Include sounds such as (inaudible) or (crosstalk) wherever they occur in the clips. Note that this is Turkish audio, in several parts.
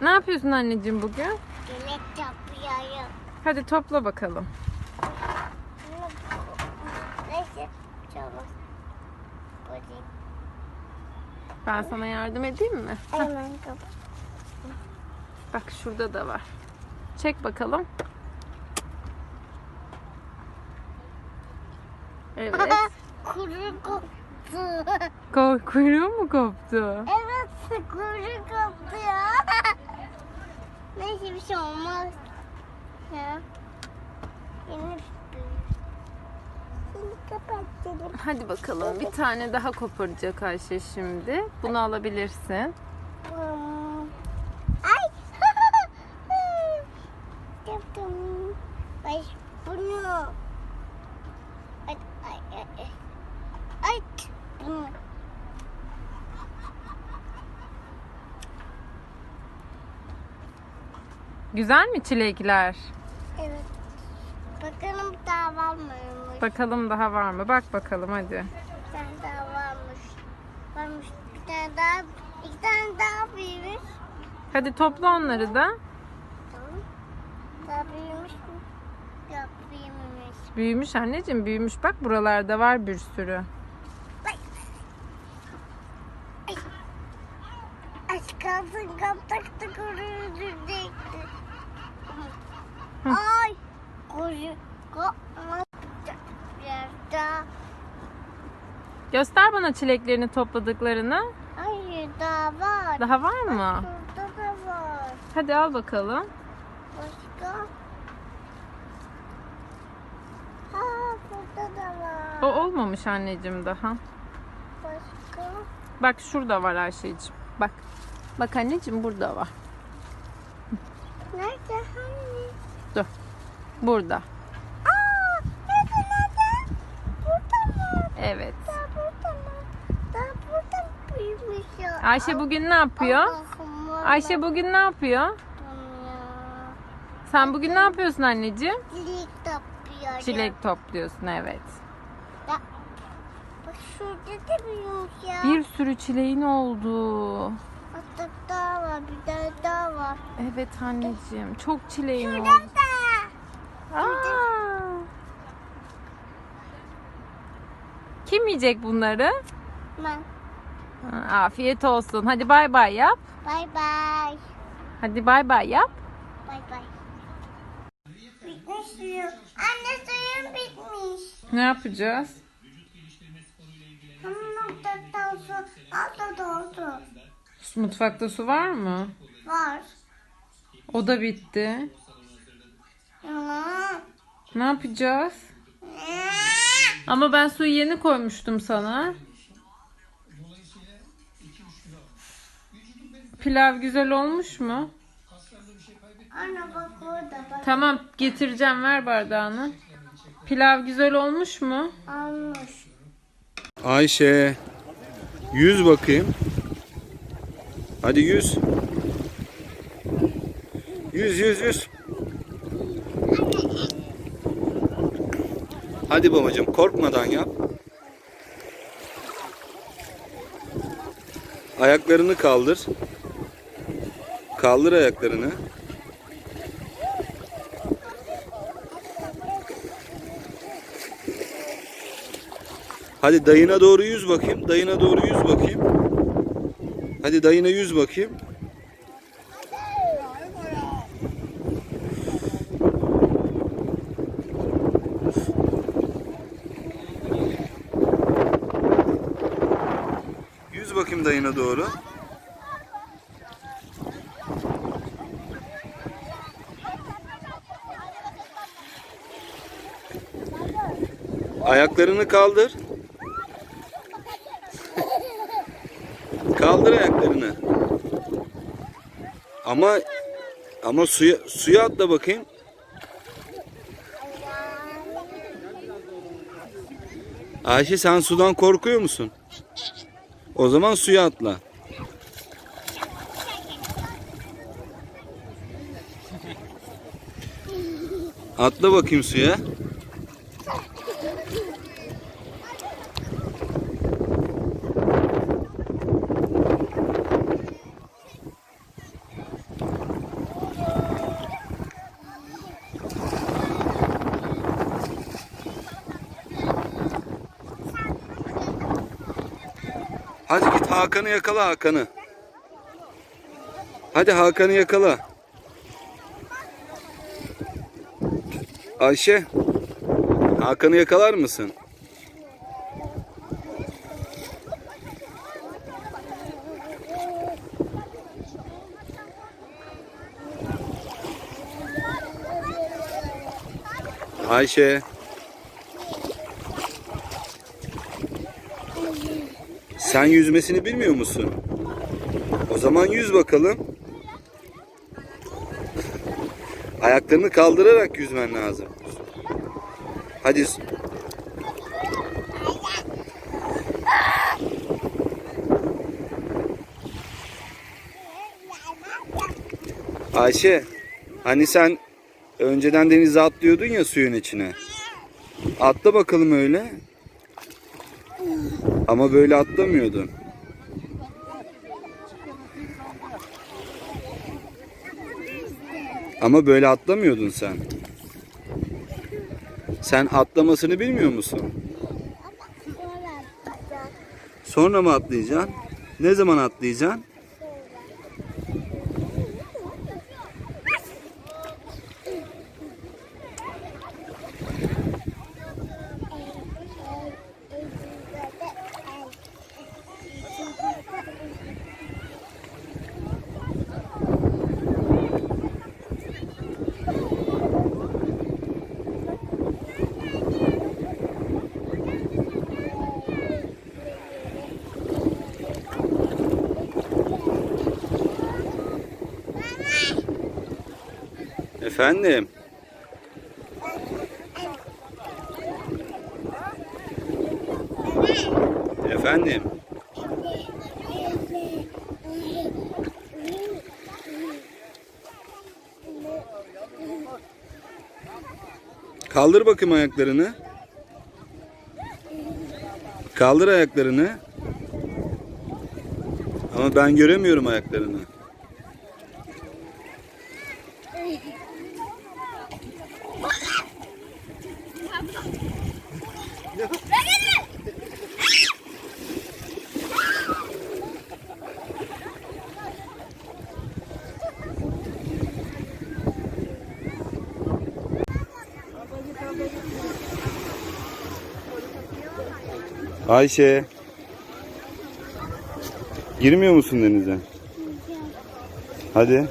Ne yapıyorsun anneciğim bugün? Gelek yapıyorum. Hadi topla bakalım. Ben sana yardım edeyim mi? Hemen. Bak şurada da var. Çek bakalım. Evet. (laughs) Kuru koptu. Ko kuyruğu mu koptu? evet kuru koptu ya. (laughs) Neyse bir şey olmaz. Ya. Yeni Şimdi kapat dedim. Hadi bakalım. Bir tane daha koparacak Ayşe şimdi. Bunu alabilirsin. Hmm. Ay. Yaptım. Ay bunu. Ay ay ay. ay. Ay bunu. Güzel mi çilekler? Evet. Bakalım daha var mıymış? Bakalım daha var mı? Bak bakalım hadi. Bir tane daha varmış. Varmış. Bir tane daha. iki tane daha büyümüş. Hadi topla onları da. Tamam. Daha büyümüş mü? Yok büyümemiş. Büyümüş anneciğim büyümüş. Bak buralarda var bir sürü. Aç kalsın kaptakta kuru Ay. Göster bana çileklerini topladıklarını. Hayır daha var. Daha var mı? Burada da var. Hadi al bakalım. Başka? Ha burada da var. O olmamış anneciğim daha. Başka? Bak şurada var Ayşe'ciğim. Bak. Bak anneciğim burada var. Nerede Dur. Burada. Aa nerede? Burada mı? Evet. Daha burada mı? Daha burada büyümüş ya? Ayşe bugün ne yapıyor? Allah'ım, Ayşe bugün ne yapıyor? Sen bugün ne yapıyorsun anneciğim? Çilek topluyor. Çilek topluyorsun evet. Bak şurada da büyümüş ya. Bir sürü çileğin oldu. Var bir tane daha var. Evet anneciğim. Çok çileğin Şurada oldu. da. Aa. Kim yiyecek bunları? Ben. Ha, Afiyet olsun. Hadi bay bay yap. Bay bay. Hadi bay bay yap. Bay bay. Bitmiş suyum. Anne suyum bitmiş. Ne yapacağız? Ama noktadan su altta doldu. Mutfakta su var mı? Var. O da bitti. Ama. Ne yapacağız? Ama ben suyu yeni koymuştum sana. Pilav güzel olmuş mu? Anne bak orada bak. Tamam getireceğim ver bardağını. Pilav güzel olmuş mu? Almış. Ayşe. Yüz bakayım. Hadi yüz. Yüz yüz yüz. Hadi babacığım korkmadan yap. Ayaklarını kaldır. Kaldır ayaklarını. Hadi dayına doğru yüz bakayım. Dayına doğru yüz bakayım. Hadi dayına yüz bakayım. Yüz bakayım dayına doğru. Ayaklarını kaldır ayaklarını. Ama ama suya suya atla bakayım. Ayşe sen sudan korkuyor musun? O zaman suya atla. Atla bakayım suya. Hadi git Hakan'ı yakala Hakan'ı. Hadi Hakan'ı yakala. Ayşe. Hakan'ı yakalar mısın? Ayşe. Sen yüzmesini bilmiyor musun? O zaman yüz bakalım. Ayaklarını kaldırarak yüzmen lazım. Hadi. Ayşe, hani sen önceden denize atlıyordun ya suyun içine. Atla bakalım öyle. Ama böyle atlamıyordun. Ama böyle atlamıyordun sen. Sen atlamasını bilmiyor musun? Sonra mı atlayacaksın? Ne zaman atlayacaksın? Efendim. Efendim. Kaldır bakayım ayaklarını. Kaldır ayaklarını. Ama ben göremiyorum ayaklarını. Ayşe. Girmiyor musun denize? Hadi.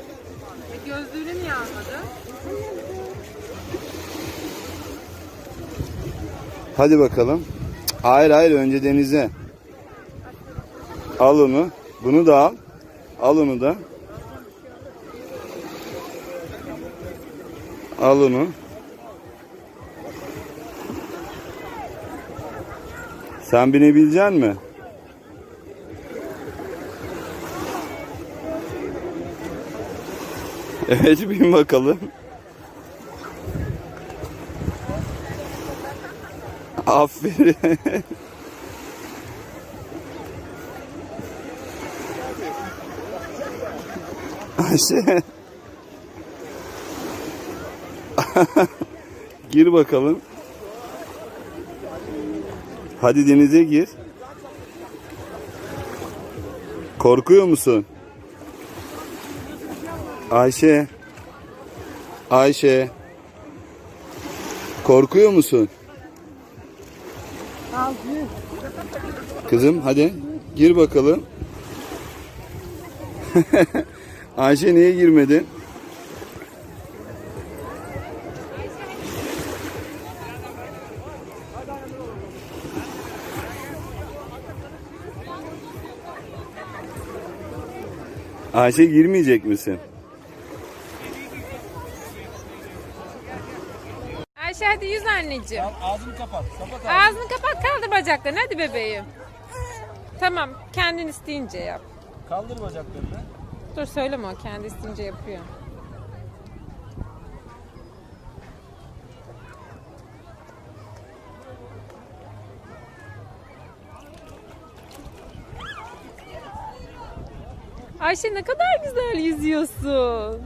Gözlüğünü niye? Hadi bakalım. Hayır hayır önce denize. Al onu. Bunu da al. Al onu da. Al onu. Sen binebilecek mi? (laughs) Evet bin bakalım. Aferin. Ayşe. (laughs) gir bakalım. Hadi denize gir. Korkuyor musun? Ayşe. Ayşe. Korkuyor musun? Kızım hadi gir bakalım. (laughs) Ayşe niye girmedin? Ayşe girmeyecek misin? Ayşe hadi yüz anneciğim. Ağzını kapat. Kapat ağzını. Ağzını kapat kaldır bacaklarını hadi bebeğim. Tamam kendin isteyince yap. Kaldır bacaklarını. Dur söyleme o kendi isteyince yapıyor. Ayşe ne kadar güzel yüzüyorsun.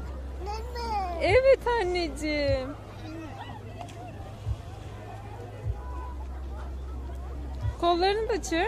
Evet anneciğim. Kollarını da çır.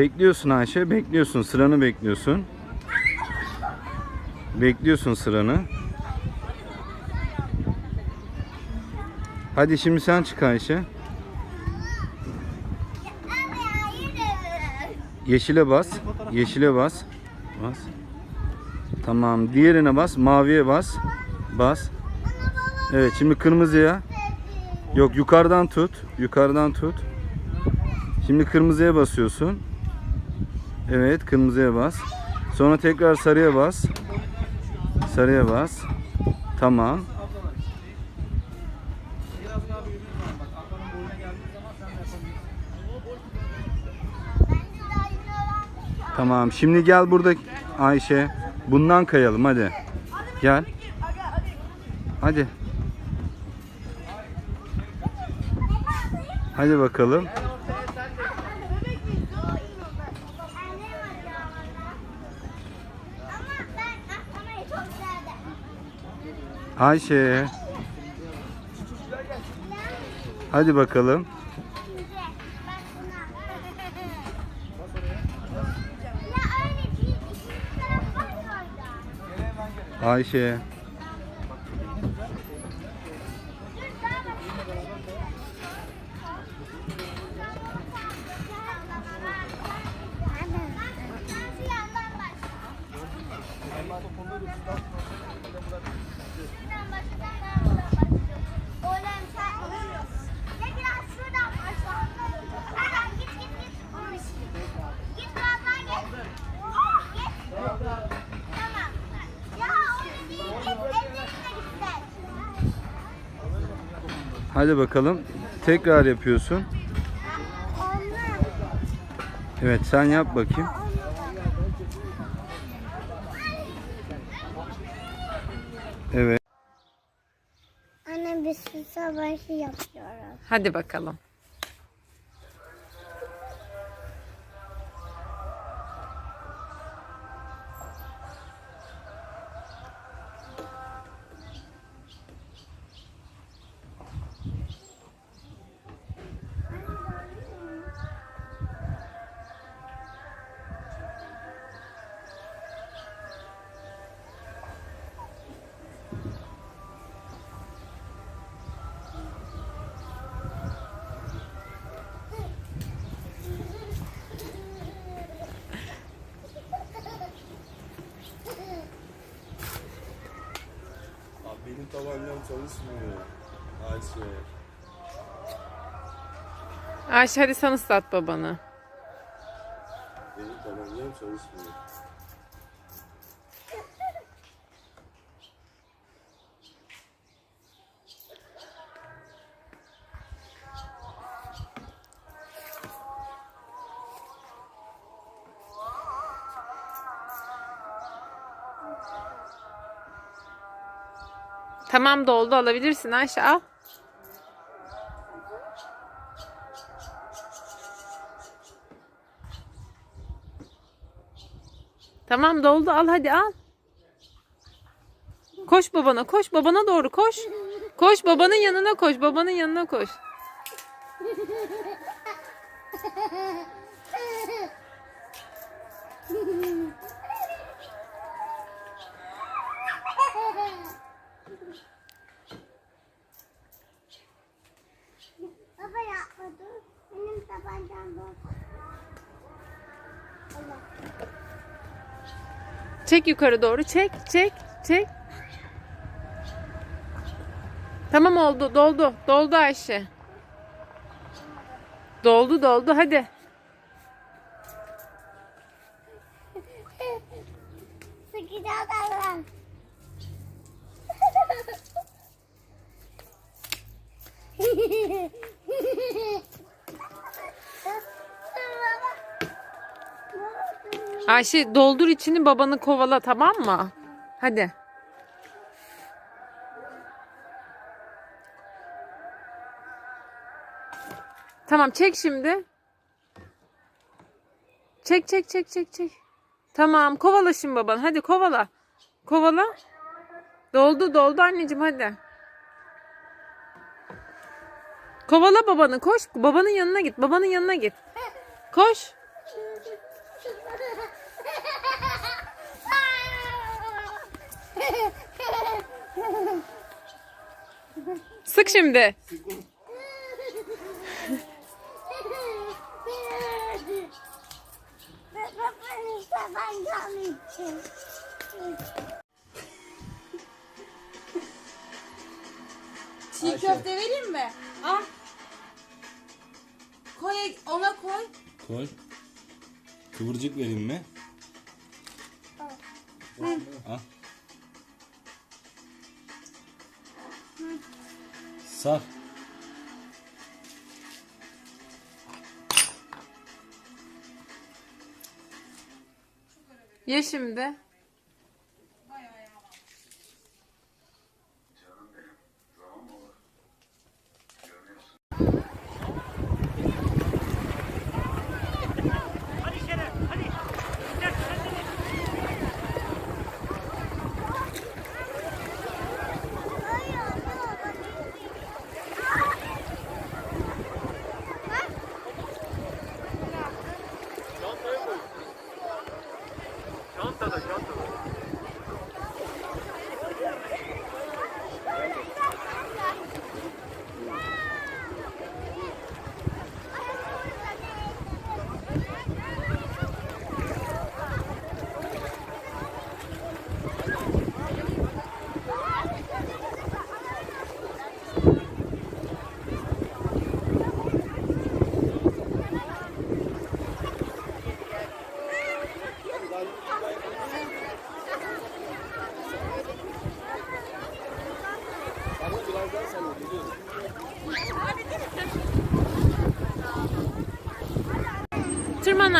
Bekliyorsun Ayşe, bekliyorsun. Sıranı bekliyorsun. Bekliyorsun sıranı. Hadi şimdi sen çık Ayşe. Yeşile bas. Yeşile bas. Bas. Tamam. Diğerine bas. Maviye bas. Bas. Evet şimdi kırmızıya. Yok yukarıdan tut. Yukarıdan tut. Şimdi kırmızıya basıyorsun. Evet kırmızıya bas. Sonra tekrar sarıya bas. Sarıya bas. Tamam. Tamam. Şimdi gel burada Ayşe. Bundan kayalım hadi. Gel. Hadi. Hadi bakalım. Ama ben atlamayı çok sevdim. Ayşe. Hadi bakalım. Güzel. Bak buna. Ya öyle değil. İkinci taraf var ya orada. Ayşe. Dur daha bak. Ben şu yandan başlayayım. Şuradan başlayayım, ben buradan başlıyorum. Oğlum sen Ya biraz şuradan başla. Hadi git git git. Git biraz daha git. Git. Tamam. Ya öyle değil. Git ellerine gitsen. Hadi bakalım. Tekrar yapıyorsun. Evet sen yap bakayım. Evet. Anne biz su savaşı yapıyoruz. Hadi bakalım. Tabancam çalışmıyor. Ayşe. Ayşe hadi sen ıslat babanı. Benim tabancam çalışmıyor. Tamam doldu alabilirsin Ayşe al. Tamam doldu al hadi al. Koş babana koş babana doğru koş. Koş babanın yanına koş babanın yanına koş. (laughs) Baba yapma dur. Benim tabancam bu. Allah. Çek yukarı doğru çek çek çek. Tamam oldu doldu doldu Ayşe. Doldu doldu hadi. Ayşe doldur içini babanı kovala tamam mı? Hadi. Tamam çek şimdi. Çek çek çek çek çek. Tamam kovala şimdi baban. Hadi kovala. Kovala. Doldu doldu anneciğim hadi. Kovala babanı koş. Babanın yanına git. Babanın yanına git. Koş. Sık şimdi. Çiğ köfte vereyim mi? Al. Koy, ona koy. Koy. Kıvırcık vereyim mi? Al. Sar. Ye şimdi.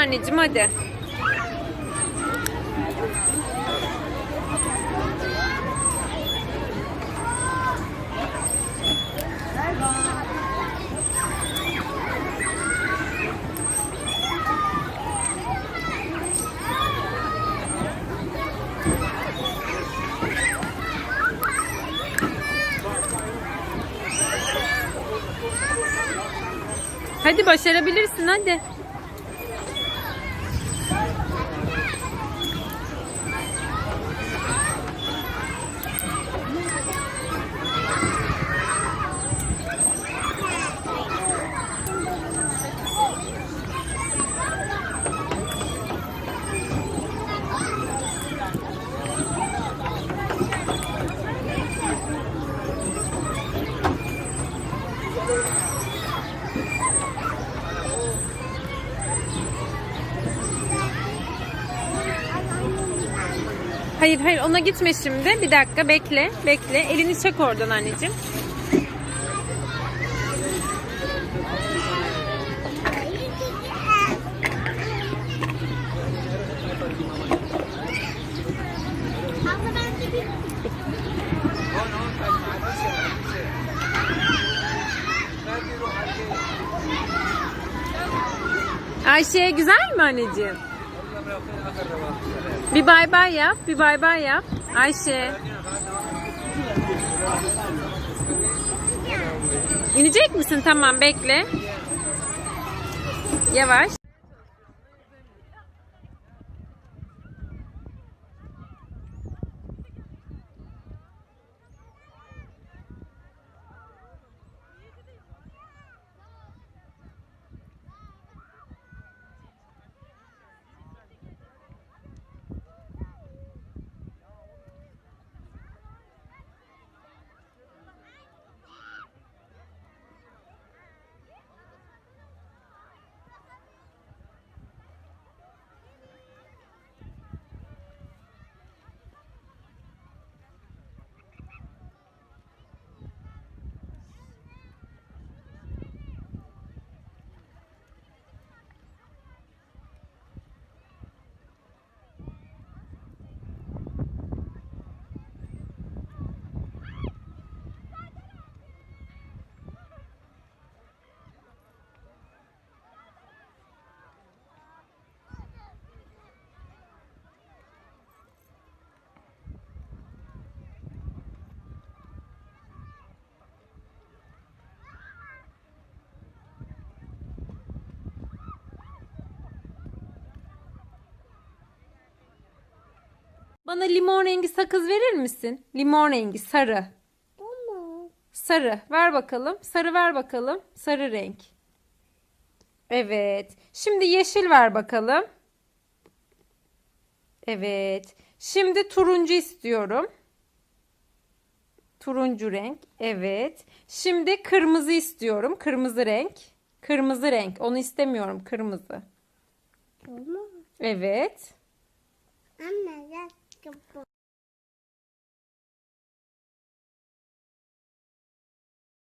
Anneciğim hadi. Hadi başarabilirsin hadi. Hayır hayır ona gitme şimdi. Bir dakika bekle bekle. Elini çek oradan anneciğim. Ayşe güzel mi anneciğim? Bir bay bay yap. Bir bay bay yap. Ayşe. İnecek misin? Tamam bekle. Yavaş. Bana limon rengi sakız verir misin? Limon rengi sarı. Tamam. Sarı. Ver bakalım. Sarı ver bakalım. Sarı renk. Evet. Şimdi yeşil ver bakalım. Evet. Şimdi turuncu istiyorum. Turuncu renk. Evet. Şimdi kırmızı istiyorum. Kırmızı renk. Kırmızı renk. Onu istemiyorum. Kırmızı. Tamam. Evet. Anne gel. 根本。